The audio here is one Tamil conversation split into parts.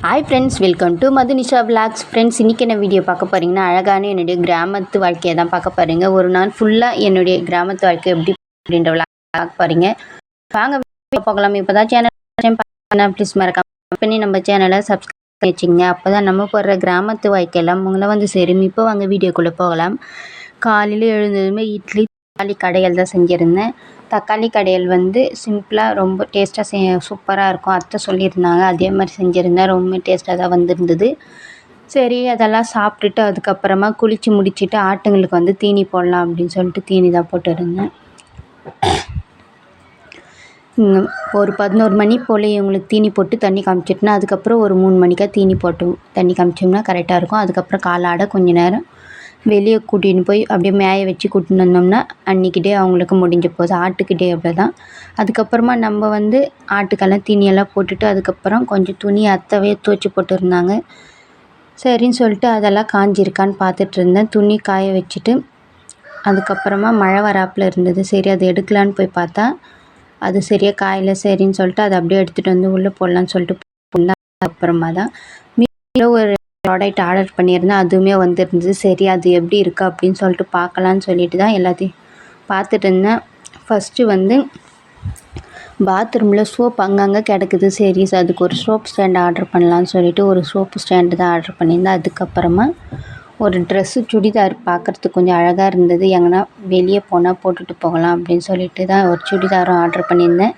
Hi friends welcome to Madhunisha vlogs friends இன்றைக்கி என்ன வீடியோ பார்க்க போகிறீங்கன்னா அழகான என்னுடைய கிராமத்து வாழ்க்கையை தான் பார்க்க போகிறீங்க ஒரு நாள் ஃபுல்லாக என்னுடைய கிராமத்து வாழ்க்கை எப்படி அப்படின்ற விளாக் பார்க்க போகிறீங்க வாங்க பார்க்கலாம் இப்போ தான் சேனல் ப்ளீஸ் மறக்காம பண்ணி நம்ம சேனலை சப்ஸ்கிரைப் வச்சுங்க அப்போ தான் நம்ம போடுற கிராமத்து வாழ்க்கையெல்லாம் உங்களை வந்து சேரும். இப்போ வாங்க வீடியோக்குள்ளே போகலாம். காலையில் எழுந்ததுமே இட்லி தாலி கடையில் தான் செஞ்சுருந்தேன். தக்காளி கடையல் வந்து சிம்பிளாக ரொம்ப டேஸ்ட்டாக செ சூப்பராக இருக்கும். அத்தை சொல்லியிருந்தாங்க. அதே மாதிரி செஞ்சுருந்தேன் ரொம்ப டேஸ்ட்டாக தான் வந்திருந்தது. சரி அதெல்லாம் சாப்பிட்டுட்டு அதுக்கப்புறமா குளித்து முடிச்சுட்டு ஆட்டுங்களுக்கு வந்து தீனி போடலாம் அப்படின்னு சொல்லிட்டு தீனி தான் போட்டுருந்தேன் ஒரு பதினோரு மணி போல் இவங்களுக்கு தீனி போட்டு தண்ணி காமிச்சிட்டுனா அதுக்கப்புறம் ஒரு மூணு மணிக்கா தீனி போட்டு தண்ணி காமிச்சோம்னா கரெக்டாக இருக்கும். அதுக்கப்புறம் காலாட கொஞ்ச நேரம் வெளியே கூட்டின்னு போய் அப்படியே மேய வச்சு கூட்டின்னு வந்தோம்னா அன்றைக்கி டே அவங்களுக்கு முடிஞ்சு போகுது. ஆட்டுக்கு டே அப்படி தான் அதுக்கப்புறமா நம்ம வந்து ஆட்டுக்கெல்லாம் தீனியெல்லாம் போட்டுட்டு அதுக்கப்புறம் கொஞ்சம் துணி அத்தவே துவச்சி போட்டுருந்தாங்க. சரின்னு சொல்லிட்டு அதெல்லாம் காஞ்சிருக்கான்னு பார்த்துட்டு இருந்தேன். துணி காய வச்சுட்டு அதுக்கப்புறமா மழை வராப்பில் இருந்தது. சரி அது எடுக்கலான்னு போய் பார்த்தா அது சரியாக காயில். சரின்னு சொல்லிட்டு அதை அப்படியே எடுத்துகிட்டு வந்து உள்ளே போடலான்னு சொல்லிட்டு போடலாம் அப்புறமா தான் மீதியில் ஒரு ப்ராடக்ட் ஆர்டர் பண்ணியிருந்தேன் அதுவுமே வந்துருந்துச்சு சரி அது எப்படி இருக்குது அப்படின்னு சொல்லிட்டு பார்க்கலான்னு சொல்லிட்டு தான் எல்லாத்தையும் பார்த்துட்டு இருந்தேன். ஃபஸ்ட்டு வந்து பாத்ரூமில் சோப் அங்கங்கே கிடக்குது. சரி அதுக்கு ஒரு சோப் ஸ்டாண்ட் ஆர்டர் பண்ணலான்னு சொல்லிட்டு ஒரு சோப்பு ஸ்டாண்டு தான் ஆர்டர் பண்ணியிருந்தேன். அதுக்கப்புறமா ஒரு ட்ரெஸ்ஸு சுடிதார் பார்க்குறதுக்கு கொஞ்சம் அழகாக இருந்தது. எங்கன்னா வெளியே போனால் போட்டுட்டு போகலாம் அப்படின்னு சொல்லிட்டு தான் ஒரு சுடிதாரும் ஆர்டர் பண்ணியிருந்தேன்.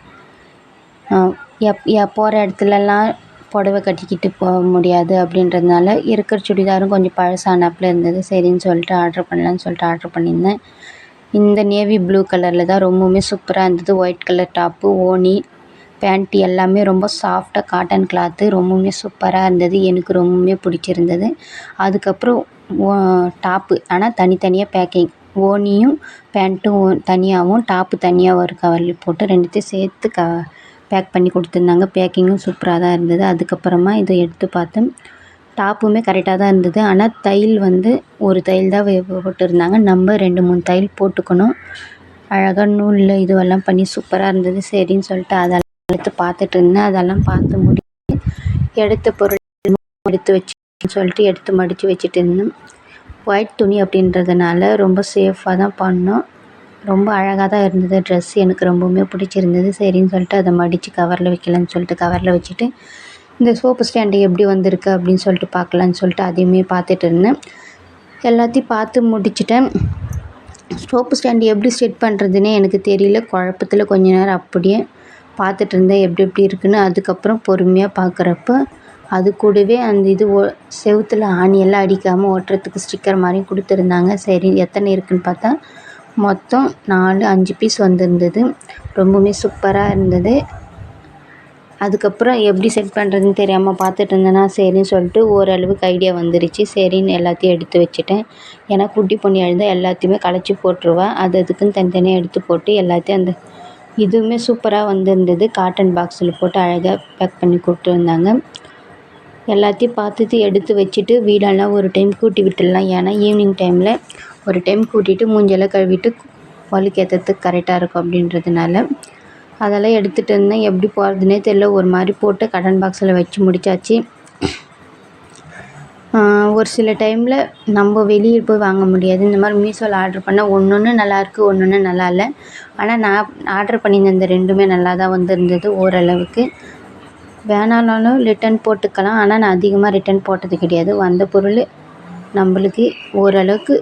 எப் எப் போகிற இடத்துலலாம் புடவை கட்டிக்கிட்டு போக முடியாது அப்படின்றதுனால இருக்கிற சுடிதாரும் கொஞ்சம் பழசானாப்புல இருந்தது. சரின்னு சொல்லிட்டு ஆர்டர் பண்ணலான்னு சொல்லிட்டு ஆர்டர் பண்ணியிருந்தேன். இந்த நேவி ப்ளூ கலரில் தான் ரொம்பவுமே சூப்பராக இருந்தது. ஒயிட் கலர் டாப்பு ஓனி பேண்ட் எல்லாமே ரொம்ப சாஃப்டாக காட்டன் கிளாத்து ரொம்பவுமே சூப்பராக இருந்தது. எனக்கு ரொம்பவுமே பிடிச்சிருந்தது. அதுக்கப்புறம் டாப்பு ஆனால் தனித்தனியாக பேக்கிங் ஓனியும் பேண்ட்டும் தனியாகவும் டாப்பு தனியாக ஒரு கவரில் போட்டு ரெண்டுத்தையும் சேர்த்து க பேக் பண்ணி கொடுத்துருந்தாங்க. பேக்கிங்கும் சூப்பராக தான் இருந்தது. அதுக்கப்புறமா இதை எடுத்து பார்த்தேன். டாப்புமே கரெக்டாக தான் இருந்தது. ஆனால் தையல் வந்து ஒரு தையல் தான் போட்டுருந்தாங்க போட்டிருந்தாங்க. நம்ம ரெண்டு மூணு தையல் போட்டுக்கணும். அழகாக நூலில் இதுவெல்லாம் பண்ணி சூப்பராக இருந்தது. சரின்னு சொல்லிட்டு அதெல்லாம் எடுத்து பார்த்துட்டு இருந்தேன். அதெல்லாம் பார்த்து முடி எடுத்த பொருள் எடுத்து வச்சு சொல்லிட்டு எடுத்து மடித்து வச்சுட்டு இருந்தேன். ஒயிட் துணி அப்படின்றதுனால ரொம்ப சேஃபாக தான் பண்ணோம். ரொம்ப அழகாக தான் இருந்தது. ட்ரெஸ் எனக்கு ரொம்பவுமே பிடிச்சிருந்தது. சரின்னு சொல்லிட்டு அதை மடித்து கவரில் வைக்கலான்னு சொல்லிட்டு கவரில் வச்சுட்டு இந்த சோப்பு ஸ்டாண்டு எப்படி வந்திருக்கு அப்படின்னு சொல்லிட்டு பார்க்கலான்னு சொல்லிட்டு அதையுமே பார்த்துட்டு இருந்தேன். எல்லாத்தையும் பார்த்து முடிச்சிட்டேன். சோப்பு ஸ்டாண்டு எப்படி செட் பண்ணுறதுனே எனக்கு தெரியல. குழப்பத்தில் கொஞ்ச நேரம் அப்படியே பார்த்துட்டு இருந்தேன் எப்படி எப்படி இருக்குன்னு. அதுக்கப்புறம் பொறுமையாக பார்க்குறப்ப அது கூடவே அந்த இது ஓ செவுத்தில் ஆணியெல்லாம் அடிக்காமல் ஓட்டுறதுக்கு ஸ்டிக்கர் மாதிரியும் கொடுத்துருந்தாங்க. சரி எத்தனை இருக்குன்னு பார்த்தா மொத்தம் நாலு அஞ்சு பீஸ் வந்திருந்தது. ரொம்பவுமே சூப்பராக இருந்தது. அதுக்கப்புறம் எப்படி செட் பண்ணுறதுன்னு தெரியாமல் பார்த்துட்டு இருந்தேன்னா சரின்னு சொல்லிட்டு ஓரளவுக்கு ஐடியா வந்துருச்சு. சரின்னு எல்லாத்தையும் எடுத்து வச்சுட்டேன். ஏன்னா குட்டி பொண்ணு எழுந்தால் எல்லாத்தையுமே களைச்சி போட்டுருவேன் அது அதுக்குன்னு தனித்தனியாக எடுத்து போட்டு எல்லாத்தையும் அந்த இதுவுமே சூப்பராக வந்திருந்தது. காட்டன் பாக்ஸில் போட்டு அழகாக பேக் பண்ணி கொடுத்துருந்தாங்க எல்லாத்தையும் பார்த்துட்டு எடுத்து வச்சுட்டு வீடெல்லாம் ஒரு டைம் கூட்டி விட்டுடலாம். ஏன்னா ஈவினிங் டைமில் ஒரு டைம் கூட்டிட்டு மூஞ்செல்லாம் கழுவிட்டு வழுக்கு ஏற்றுறதுக்கு கரெக்டாக இருக்கும் அப்படின்றதுனால அதெல்லாம் எடுத்துகிட்டு இருந்தேன் எப்படி போகிறதுனே தெரில ஒரு மாதிரி போட்டு கடன் பாக்ஸில் வச்சு முடிச்சாச்சு. ஒரு சில டைமில் நம்ம வெளியே போய் வாங்க முடியாது. இந்த மாதிரி மீஷோவில் ஆர்டர் பண்ணால் ஒன்று ஒன்று நல்லாயிருக்கு ஒன்று ஒன்று நல்லா இல்லை. ஆனால் நான் ஆர்டர் பண்ணியிருந்த இந்த ரெண்டுமே நல்லா தான் வந்திருந்தது ஓரளவுக்கு. வேணாலும் ரிட்டன் போட்டுக்கலாம். ஆனால் நான் அதிகமாக ரிட்டன் போட்டது கிடையாது. வந்த பொருள் நம்மளுக்கு ஓரளவுக்கு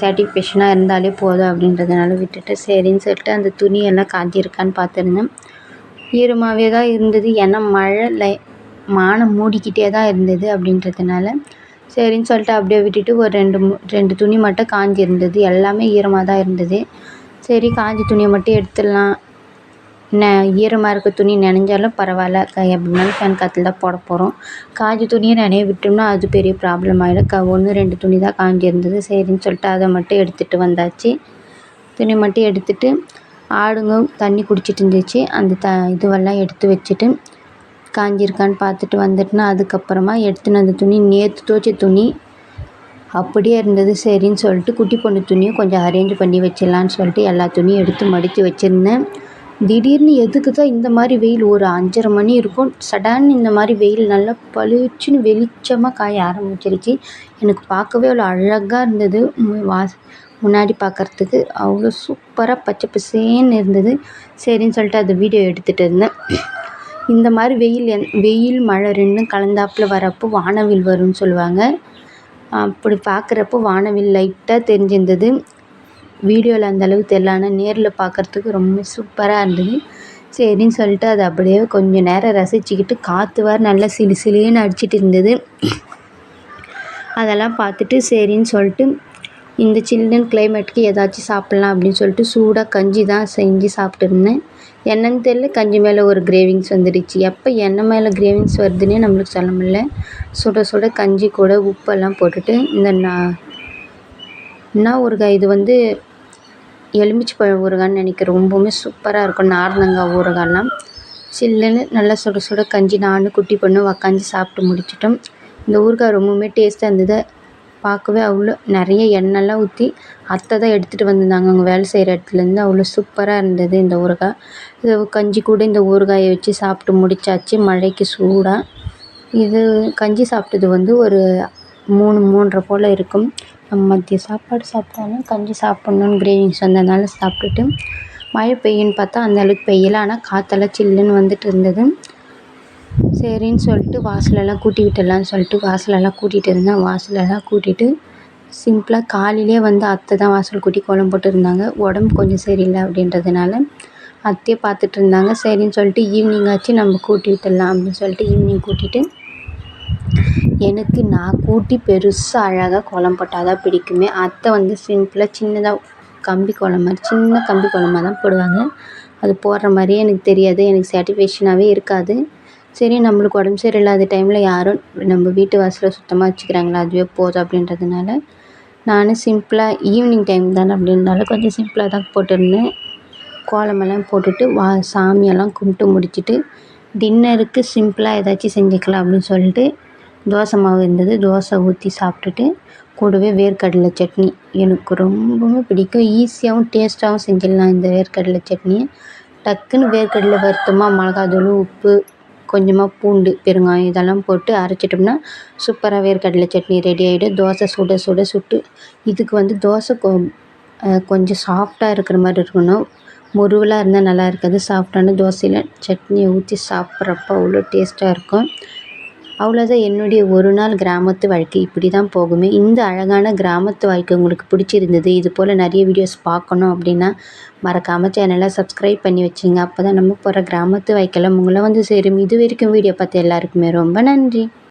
சாட்டிஸ்ஃபேக்ஷனாக இருந்தாலே போதும் அப்படின்றதுனால விட்டுட்டு சரின்னு சொல்லிட்டு அந்த துணியெல்லாம் காஞ்சிருக்கான்னு பார்த்துருந்தேன். ஈரமாகவே தான் இருந்தது. ஏன்னா மழை லை மானம் மூடிக்கிட்டே தான் இருந்தது அப்படின்றதுனால. சரின்னு சொல்லிட்டு அப்படியே விட்டுட்டு ஒரு ரெண்டு ரெண்டு துணி மட்டும் காஞ்சி இருந்தது எல்லாமே ஈரமாக தான் இருந்தது. சரி காஞ்ச துணியை மட்டும் எடுத்துடலாம். ந ஈரமாக இருக்க துணி நனைஞ்சாலும் பரவாயில்ல. க எப்படினாலும் ஃபேன் காற்றுல தான் போட போகிறோம் காஞ்ச துணியை நனைய விட்டோம்னா அது பெரிய ப்ராப்ளம் ஆகிடும் க ஒன்று ரெண்டு துணி தான் காஞ்சி இருந்தது சரின்னு சொல்லிட்டு அதை மட்டும் எடுத்துகிட்டு வந்தாச்சு. துணி மட்டும் எடுத்துட்டு ஆடுங்க தண்ணி குடிச்சிட்டு இருந்துச்சு. அந்த த இதுவெல்லாம் எடுத்து வச்சுட்டு காஞ்சிருக்கான்னு பார்த்துட்டு வந்துட்டுனா அதுக்கப்புறமா எடுத்துன்னு அந்த துணி நேற்று துவைச்ச துணி அப்படியே இருந்தது. சரின்னு சொல்லிட்டு குட்டி பொண்ணு துணியும் கொஞ்சம் அரேஞ்ச் பண்ணி வச்சிடலான்னு சொல்லிட்டு எல்லா துணியும் எடுத்து மடித்து வச்சுருந்தேன். திடீர்னு எதுக்கு தான் இந்த மாதிரி வெயில் ஒரு அஞ்சரை மணி இருக்கும். சடன் இந்த மாதிரி வெயில் நல்லா பளிச்சுன்னு வெளிச்சமாக காய ஆரம்பிச்சிருச்சு. எனக்கு பார்க்கவே அவ்வளோ அழகாக இருந்தது. வாஸ் முன்னாடி பார்க்குறதுக்கு அவ்வளோ சூப்பராக பச்சை பசேன்னு இருந்தது. சரின்னு சொல்லிட்டு அந்த வீடியோ எடுத்துகிட்டு இருந்தேன். இந்த மாதிரி வெயில் என் வெயில் மழை ரெண்டும் கலந்தாப்புல வரப்போ வானவில் வரும்னு சொல்லுவாங்க. அப்படி பார்க்குறப்போ வானவில் லைட்டாக தெரிஞ்சிருந்தது. வீடியோவில் அந்தளவுக்கு தெரில ஆனால் நேரில் பார்க்குறதுக்கு ரொம்ப சூப்பராக இருந்தது. சரின்னு சொல்லிட்டு அதை அப்படியே கொஞ்சம் நேரம் ரசிச்சுக்கிட்டு காற்று வேறு நல்லா சிலு சிலுன்னு அடிச்சிட்டு இருந்தது. அதெல்லாம் பார்த்துட்டு சரின்னு சொல்லிட்டு இந்த சில்லுன்னு கிளைமேட்டுக்கு ஏதாச்சும் சாப்பிட்லாம் அப்படின்னு சொல்லிட்டு சூடாக கஞ்சி தான் செஞ்சு சாப்பிட்டுருந்தேன் என்னன்னு தெரியல கஞ்சி மேலே ஒரு கிரேவிங்ஸ் வந்துடுச்சு. எப்போ எண்ணெய் மேலே கிரேவிங்ஸ் வருதுன்னே நம்மளுக்கு சொல்ல முடியல. சுட சுட கஞ்சி கூட உப்பெல்லாம் போட்டுட்டு இந்த நான் என்ன ஊறுகாய் இது வந்து எலுமிச்சை பழம் ஊறுகாய்ன்னு நினைக்கிறேன். ரொம்பவுமே சூப்பராக இருக்கும். நார்த்தங்காய் ஊறுகாய்லாம். சில்லுன்னு நல்லா சுட சுட கஞ்சி நானும் குட்டி பொண்ணும் உக்காந்து சாப்பிட்டு முடிச்சிட்டோம். இந்த ஊறுகாய் ரொம்பவுமே டேஸ்ட்டாக இருந்தது. பார்க்கவே அவ்வளோ நிறைய எண்ணெய்லாம் ஊற்றி அத்தை தான் எடுத்துகிட்டு வந்திருந்தாங்க. அவங்க வேலை செய்கிற இடத்துலேருந்து அவ்வளோ சூப்பராக இருந்தது இந்த ஊறுகாய். இது கஞ்சி கூட இந்த ஊறுகாயை வச்சு சாப்பிட்டு முடிச்சாச்சு. மழைக்கு சூடாக இது கஞ்சி சாப்பிட்டது வந்து ஒரு மூணு மூன்றரை போல் இருக்கும். நம்ம மதிய சாப்பாடு சாப்பிட்டாலும் கஞ்சி சாப்பிட்ணுன்னு கிரேவிங்ஸ் வந்ததுனால சாப்பிட்டுட்டு மழை பெய்யும்னு பார்த்தா அந்த அளவுக்கு பெய்யலை. ஆனால் காற்றெல்லாம் சில்லுன்னு வந்துட்டு இருந்தது. சரின்னு சொல்லிட்டு வாசலெல்லாம் கூட்டி விட்டுடலான்னு சொல்லிட்டு வாசலெல்லாம் கூட்டிகிட்டு இருந்தேன். வாசலெல்லாம் கூட்டிட்டு சிம்பிளாக காலையிலே வந்து அத்தை தான் வாசல் கூட்டி கோலம் போட்டுருந்தாங்க. உடம்பு கொஞ்சம் சரியில்லை அப்படின்றதுனால அத்தையே பார்த்துட்டு இருந்தாங்க. சரின்னு சொல்லிட்டு ஈவினிங் ஆச்சு. நம்ம கூட்டி விட்டுடலாம் அப்படின்னு சொல்லிட்டு ஈவினிங் கூட்டிகிட்டு எனக்கு நான் கூட்டி பெருசாக அழகாக கோலம் போட்டால் தான் பிடிக்குமே. அத்தை வந்து சிம்பிளாக சின்னதாக கம்பி கோலம் மாதிரி சின்ன கம்பி கோலமாக தான் போடுவாங்க. அது போடுற மாதிரியே எனக்கு தெரியாது. எனக்கு சாட்டிஸ்ஃபேக்ஷனாகவே இருக்காது. சரி நம்மளுக்கு உடம்பு சரியில்லாத டைமில் யாரும் நம்ம வீட்டு வாசலை சுத்தமாக வச்சுக்கிறாங்களா? அதுவே போதும் அப்படின்றதுனால நானும் சிம்பிளாக ஈவினிங் டைம் தானே அப்படின்றனால கொஞ்சம் சிம்பிளாக தான் போட்டிருந்தேன் கோலமெல்லாம் போட்டுட்டு வா சாமியெல்லாம் கும்பிட்டு முடிச்சுட்டு டின்னருக்கு சிம்பிளாக ஏதாச்சும் செஞ்சுக்கலாம் அப்படின்னு சொல்லிட்டு தோசை மாவு இருந்தது. தோசை ஊற்றி சாப்பிட்டுட்டு கூடவே வேர்க்கடலை சட்னி. எனக்கு ரொம்பவுமே பிடிக்கும். ஈஸியாகவும் டேஸ்ட்டாகவும் செஞ்சிடலாம் இந்த வேர்க்கடலை சட்னியை. டக்குன்னு வேர்க்கடலை வறுத்தோமா மிளகாத்தூள் உப்பு கொஞ்சமாக பூண்டு பெருங்காயம் இதெல்லாம் போட்டு அரைச்சிட்டோம்னா சூப்பராக வேர்க்கடலை சட்னி ரெடி ஆகிடும் தோசை சுட சுட சுட்டு இதுக்கு வந்து தோசை கொ கொஞ்சம் சாஃப்டாக இருக்கிற மாதிரி இருக்கணும். முருவலாக இருந்தால் நல்லா இருக்காது. சாஃப்டான தோசையில் சட்னியை ஊற்றி சாப்பிட்றப்ப அவ்வளோ டேஸ்ட்டாக இருக்கும். அவ்வளோதான் என்னுடைய ஒரு நாள் கிராமத்து வாழ்க்கை இப்படி தான் போகுமே. இந்த அழகான கிராமத்து வாழ்க்கை உங்களுக்கு பிடிச்சிருந்தது இது போல் நிறைய வீடியோஸ் பார்க்கணும் அப்படின்னா மறக்காமல் சேனலை சப்ஸ்கிரைப் பண்ணி வச்சிங்க. அப்போ தான் நம்ம போகிற கிராமத்து வாழ்க்கையில் உங்களை வந்து சேரும். இது வரைக்கும் வீடியோ பார்த்து எல்லாருக்குமே ரொம்ப நன்றி.